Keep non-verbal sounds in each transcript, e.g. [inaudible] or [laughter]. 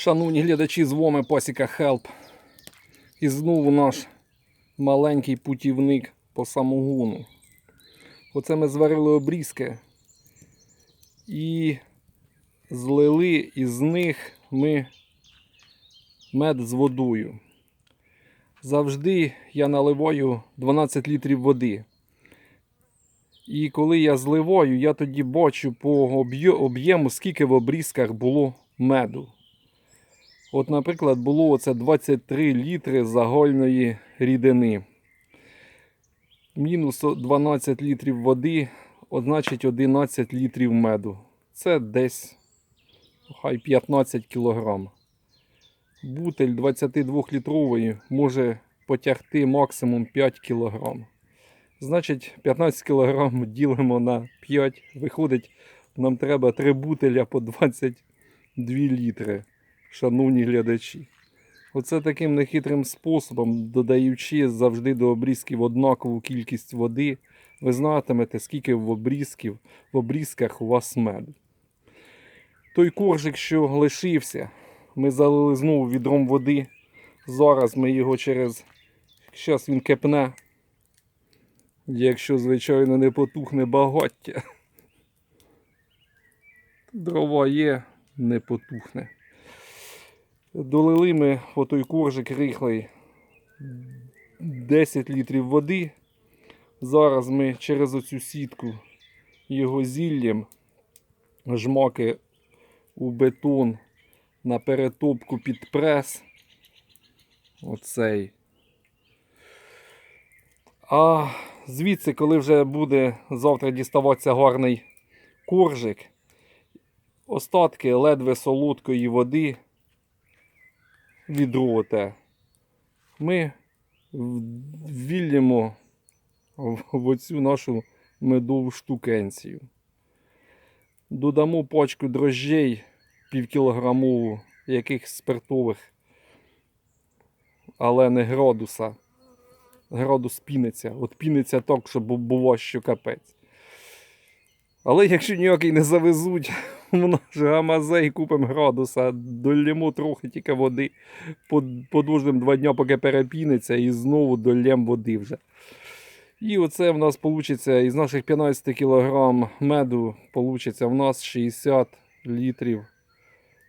Шановні глядачі, з вами Пасіка Хелп. І знову наш маленький путівник по самогону. Оце ми зварили обрізки і злили із них ми мед з водою. Завжди я наливаю 12 літрів води. І коли я зливаю, я тоді бачу по об'єму, скільки в обрізках було меду. От, наприклад, було оце 23 літри загальної рідини. Мінус 12 літрів води, значить 11 літрів меду. Це десь хай 15 кілограм. Бутель 22-літрової може потягти максимум 5 кілограм. Значить, 15 кілограм ділимо на 5. Виходить, нам треба 3 бутеля по 22 літри шановні глядачі. Оце таким нехитрим способом, додаючи завжди до обрізків однакову кількість води, ви знатимете, скільки в обрізків, в обрізках у вас меду. Той коржик, що лишився, ми залили знову відром води. Зараз ми його через. Зараз він кипне. Якщо, звичайно, не потухне багаття. Дрова є, не потухне. Долили ми в той коржик рихлий 10 літрів води. Зараз ми через оцю сітку його зіллям жмаки у бетон на перетопку під прес. Оцей. А звідси, коли вже буде завтра діставатися гарний коржик, остатки ледве солодкої води те. Ми ввіллємо в оцю нашу медову штукенцію. Додамо пачку дрожжей півкілограмову, якихось спиртових, але не градуса. Градус піниться. От піниться так, щоб було що капець. Але якщо ніякий не завезуть, [laughs] в наш гамазей купимо градуса, долємо трохи тільки води, под- подовжимо два дня, поки перепіниться, і знову долємо води вже. І оце в нас вийде із наших 15 кг меду, вийде в нас 60 літрів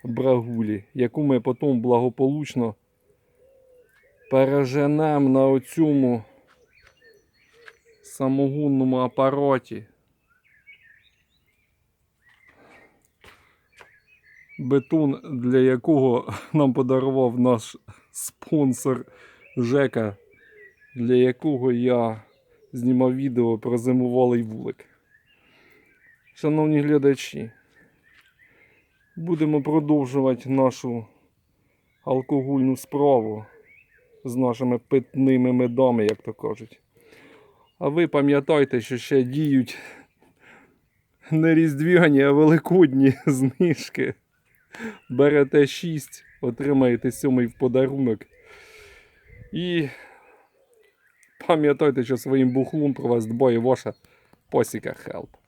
брагулі, яку ми потім благополучно переженемо на оцьому самогонному апараті. Бетон, для якого [laughs] нам подарував наш спонсор Жека, для якого я знімав відео про зимувалий вулик. Шановні глядачі, будемо продовжувати нашу алкогольну справу з нашими питними медами, як то кажуть. А ви пам'ятайте, що ще діють не різдвяні, а великодні [laughs] знижки. Берете 6, отримаєте 7 в подарунок. І пам'ятайте, що своїм бухлом про вас дбає ваша посіка Хелп.